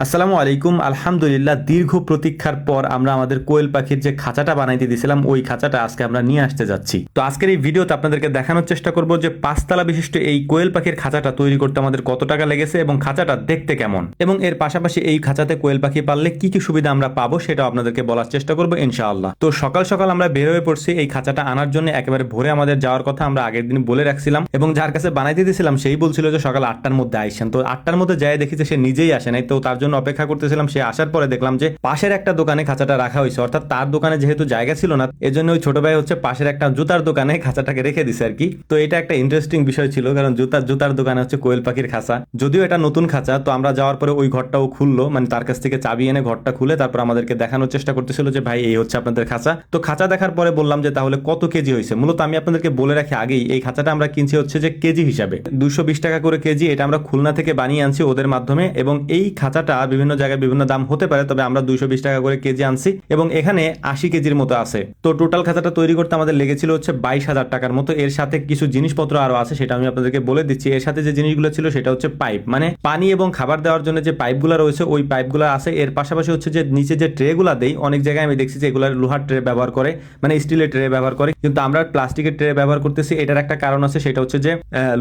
আসসালামু আলাইকুম। আলহামদুলিল্লাহ, দীর্ঘ প্রতীক্ষার পর আমরা আমাদের কোয়েল পাখির যে খাঁচাটা বানাইতে দিয়েছিলাম ওই খাঁচাটা আজকে আমরা নিয়ে আসতে যাচ্ছি। তো আজকের এই ভিডিওতে আপনাদেরকে দেখানোর চেষ্টা করব যে পাঁচতলা বিশিষ্ট এই কোয়েল পাখির খাঁচাটা তৈরি করতে আমাদের কত টাকা লেগেছে এবং খাঁচাটা দেখতে কেমন। এবং এর পাশাপাশি এই খাঁচাতে কোয়েল পাখি পাললে কি কি সুবিধা আমরা পাবো সেটা আপনাদেরকে বলার চেষ্টা করব, ইনশাআল্লাহ। তো সকাল সকাল আমরা বের হয়ে পড়ছি এই খাঁচাটা আনার জন্য, একেবারে ভোরে আমাদের যাওয়ার কথা আমরা আগের দিন বলে রাখছিলাম এবং যার কাছে বানাইতে দিয়েছিলাম সেই বলছিল যে সকাল আটটার মধ্যে আইসেন। তো আটটার মধ্যে যাই দেখি যে সে নিজেই আসে নাই, তো তার জন্য অপেক্ষা করতেছিলাম, সে আসার পরে দেখলাম যে পাশের একটা দোকানে খাঁচাটা রাখা হয়েছে। অর্থাৎ তার দোকানে যেহেতু জায়গা ছিল না, এজন্য ওই ছোট ভাই হচ্ছে পাশের একটা জুতার দোকানে খাঁচাটাকে রেখে দিছে আর কি। তো এটা একটা ইন্টারেস্টিং বিষয় ছিল, কারণ জুতার জুতার দোকানে হচ্ছে কোয়েল পাখির খাঁচা। যদিও এটা নতুন খাঁচা, তো আমরা যাওয়ার পরে ওই ঘরটাও খুললো মানে তার কাছ থেকে চাবি এনে ঘরটা খুলে তারপর আমাদেরকে দেখানোর চেষ্টা করতেছিল যে, ভাই, এই হচ্ছে আপনাদের খাঁচা। তো খাঁচা দেখার পরে বললাম যে, তাহলে কত কেজি হয়েছে? মূলত আমি আপনাদেরকে বলে রাখি আগেই, এই খাঁচাটা আমরা কিনছি হচ্ছে যে কেজি হিসাবে। দুশো টাকা করে কেজি, এটা আমরা খুলনা থেকে বানিয়ে আনছি ওদের মাধ্যমে এবং এই খাঁচাটা বিভিন্ন জায়গায় বিভিন্ন দাম হতে পারে, তবে আমরা দুইশো বিশ টাকা করে কেজি আনছি এবং এখানে আশি কেজির মতো আছে। তো টোটাল খাতাটা তৈরি করতে আমাদের লেগেছিল হচ্ছে বাইশ হাজার টাকার মতো। এর সাথে কিছু জিনিসপত্র আরও আছে, সেটা আমি আপনাদেরকে বলে দিচ্ছি। এর সাথে যে জিনিসগুলো ছিল, সেটা হচ্ছে পাইপ মানে পানি এবং খাবার দেওয়ার জন্য যে পাইপগুলো রয়েছে, ওই পাইপগুলো আছে। এর পাশাপাশি হচ্ছে যে নিচে যে ট্রেগুলো দেই, অনেক জায়গায় আমি দেখছি যে এগুলো লোহার ট্রে ব্যবহার করে মানে স্টিলের ট্রে ব্যবহার করে। কিন্তু আমরা প্লাস্টিকের ট্রে ব্যবহার করতেছি। এটার একটা কারণ আছে, সেটা হচ্ছে যে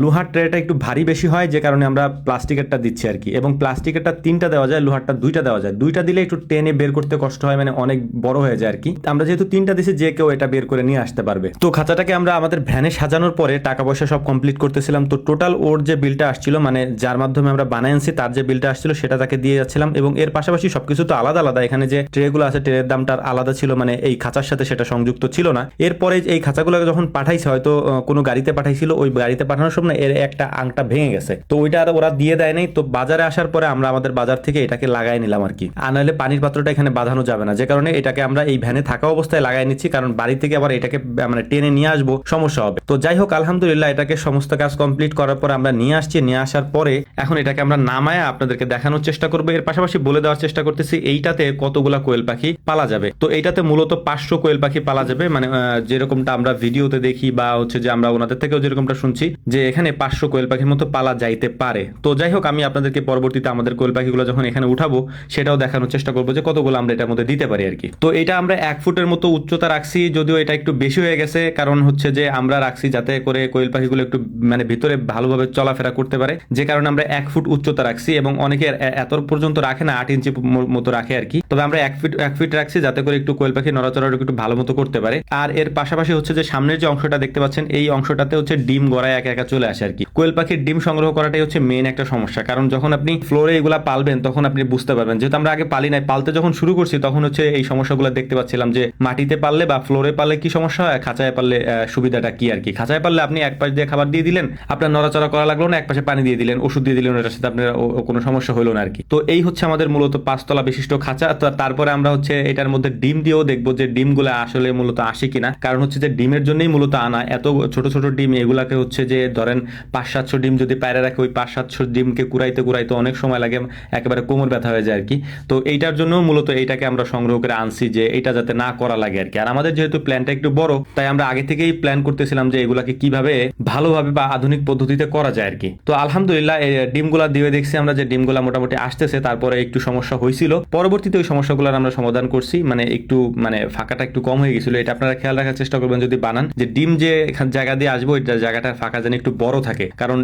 লোহার ট্রেটা একটু ভারী বেশি হয়, যে কারণে আমরা প্লাস্টিকেরটা দিচ্ছি আর কি। এবং প্লাস্টিকেরটা তিনটা দেওয়া যায়, লোহারটা দুইটা দেওয়া যায়। দুইটা দিলে একটু টেনে বের করতে কষ্ট হয় মানে অনেক বড় হয়ে যায় আর কি। আমরা যেহেতু তিনটা দিছি, যে কেউ এটা বের করে নিয়ে আসতে পারবে। তো খাঁচাটাকে আমরা আমাদের ভ্যানে সাজানোর পরে টাকা পয়সা সব কমপ্লিট করতেছিলাম। তো টোটাল ওর যে বিলটা আসছিল মানে যার মাধ্যমে আমরা বানাই আনছি, তার যে বিলটা আসছিল, সেটা তাকে দিয়ে যাচ্ছিলাম। এবং এর পাশাপাশি সবকিছু তো আলাদা আলাদা। এখানে যে ট্রেগুলো আছে ট্রের দামটা আলাদা ছিল মানে এই খাঁচার সাথে সেটা সংযুক্ত ছিল না। এরপরে এই খাঁচাগুলো যখন পাঠাইছে, হয়তো কোনো গাড়িতে পাঠাইছিল, ওই গাড়িতে পাঠানোর সময় এর একটা আংটা ভেঙে গেছে। তো ওইটা আর ওরা দিয়ে দেয় নাই। তো বাজারে আসার পরে আমরা আমাদের বাজার থেকে এটাকে লাগাই নিলাম আর কি। আর নাহলে পানির পাত্রটা এখানে বাঁধানো যাবে না। যে কারণে এটাকে আমরা এই ভ্যানে থাকা অবস্থায় লাগাই নিচ্ছি, কারণ বাড়ি থেকে আবার এটাকে মানে টেনে নিয়ে আসব, সমস্যা হবে। তো যাই হোক, আলহামদুলিল্লাহ এটাকে সমস্ত কাজ কমপ্লিট করার পর আমরা নিয়ে আসছি। নিয়ে আসার পরে এখন এটাকে আমরা নামায় আপনাদেরকে দেখানোর চেষ্টা করব। এর পাশাপাশি বলে দেওয়ার চেষ্টা করতেছি, এইটাতে কতগুলা কোয়েল পাখি পালা যাবে। তো এইটাতে মূলত পাঁচশো কোয়েল পাখি পালা যাবে। মানে যেরকমটা আমরা ভিডিওতে দেখি বা হচ্ছে যে আমরা ওনাদের থেকেও যেরকমটা শুনছি, যে এখানে পাঁচশো কোয়েল পাখির মতো পালা যাইতে পারে। তো যাই হোক, আমি আপনাদেরকে পরবর্তীতে আমাদের কোয়েল পাখিগুলো যখন এখানে উঠাবো, সেটাও দেখানোর চেষ্টা করব যে কতগুলো আমরা এটার মধ্যে দিতে পারি আর কি। তো এটা আমরা এক ফুটের মতো উচ্চতা রাখছি, যদিও এটা একটু বেশি হয়ে গেছে, কারণ হচ্ছে যে আমরা রাখছি যাতে করে কোয়েল পাখিগুলো একটু মানে ভিতরে ভালোভাবে চলাফেরা করতে পারে, যে কারণে আমরা এক ফুট উচ্চতা রাখছি এবং অনেকে এত পর্যন্ত রাখে না, আট ইঞ্চি মতো রাখে আর কি। তবে আমরা এক ফিট এক ফিট রাখছি যাতে করে একটু কোয়েল পাখি নড়াচড়া একটু ভালো মতো করতে পারে। আর এর পাশাপাশি হচ্ছে যে সামনের যে অংশটা দেখতে পাচ্ছেন, এই অংশটাতে হচ্ছে ডিম গড়ায় একা একা চলে আসে আর কি। কোয়েল পাখির ডিম সংগ্রহ করাটাই হচ্ছে মেন একটা সমস্যা, কারণ যখন আপনি ফ্লোরে এগুলা পালবেন, তখন আপনি বুঝতে পারবেন। যেহেতু আমরা আগে পালি নাই, পালতে যখন শুরু করছি, তখন হচ্ছে এই সমস্যাগুলো দেখতে পাচ্ছিলাম যে মাটিতে পারলে বা ফ্লোরে পারলে কি সমস্যা হয়, খাঁচায় পারলে সুবিধাটা কি আর কি? খাঁচায় পারলে আপনি এক পাশ দিয়ে খাবার দিয়ে দিলেন, আপনার নড়াচড়া করা লাগল না, এক পাশে পানি দিয়ে দিলেন, ওষুধ দিয়ে দিলেন এটার সাথে আপনার কোনো সমস্যা হলো না আর কি। তো এই হচ্ছে আমাদের মূলত পাঁচতলা বিশিষ্ট খাঁচা। তারপরে আমরা হচ্ছে এটার মধ্যে ডিম দিয়েও দেখব যে ডিমগুলো আসলে মূলত আসে কিনা। কারণ হচ্ছে যে ডিমের জন্যই মূলত আনা। এত ছোট ছোট ডিম, এগুলাকে হচ্ছে যে ধরেন পাঁচ, সাতশো ডিম যদি পায়রা রাখে, ওই পাঁচ, সাতশো ডিমকে কুড়াইতে কুড়াইতে অনেক সময় লাগে। একেবারে কোমর ব্যথা হয়ে যায় আর কি। তো এইটার জন্য মূলত এইটাকে আমরা সংগ্রহ করে আনছি যে এটা যাতে না করা লাগে আর কি। আর আমাদের যেহেতু প্ল্যানটা একটু বড়, তাই আমরা আগে থেকেই প্ল্যান করতেছিলাম যে এগুলাকে কীভাবে ভালোভাবে বা আধুনিক পদ্ধতিতে করা যায় আর কি। তো আলহামদুলিল্লাহ ডিমগুলা দিয়ে দেখছি আমরা যে ডিমগুলা মোটামুটি আসতেছে, তারপরে একটু সমস্যা হয়েছিল। পরবর্তীতে ওই সমস্যাগুলোর আমরা সমাধান করছি মানে একটু মানে ফাঁকাটা একটু কম হয়ে গেছিল। এটা আপনারা খেয়াল রাখার চেষ্টা করবেন যদি বানান। যে ডিম যে জায়গা দিয়ে আসব, এটা জায়গাটা ফাঁকা যেন একটু বড় থাকে। কারণ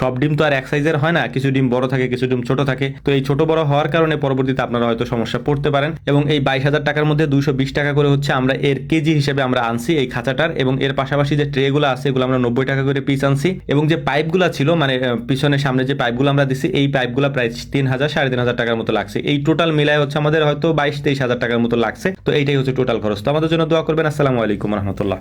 সব ডিম তো আর এক সাইজের হয় না। কিছু ডিম বড় থাকে, কিছু ডিম ছোট থাকে। তো এই ছোট বড় হওয়ার কারণে পরবর্তীতে আপনারা হয়তো সমস্যা পড়তে পারেন এবং এই বাইশ হাজার টাকার মধ্যে দুইশো বিশ টাকা করে হচ্ছে আমরা এর কেজি হিসেবে আমরা আনছি এই খাঁচাটার এবং এর পাশাপাশি যে ট্রেগুলো আছে এগুলো আমরা নব্বই টাকা করে পিস আনছি এবং যে পাইপগুলো ছিল মানে আহ, পিছনের সামনে যে পাইপগুলো আমরা দিছি এই পাইপগুলো প্রায় তিন হাজার সাড়ে তিন হাজার টাকার মতো লাগছে। এই টোটাল মিলায় হচ্ছে আমাদের হয়তো বাইশ তেইশ হাজার টাকার মতো লাগছে। তো এইটাই হচ্ছে টোটাল খরচ। তো আমাদের জন্য দোয়া করবেন। আসসালামু আলাইকুম রহমতুল্লাহ।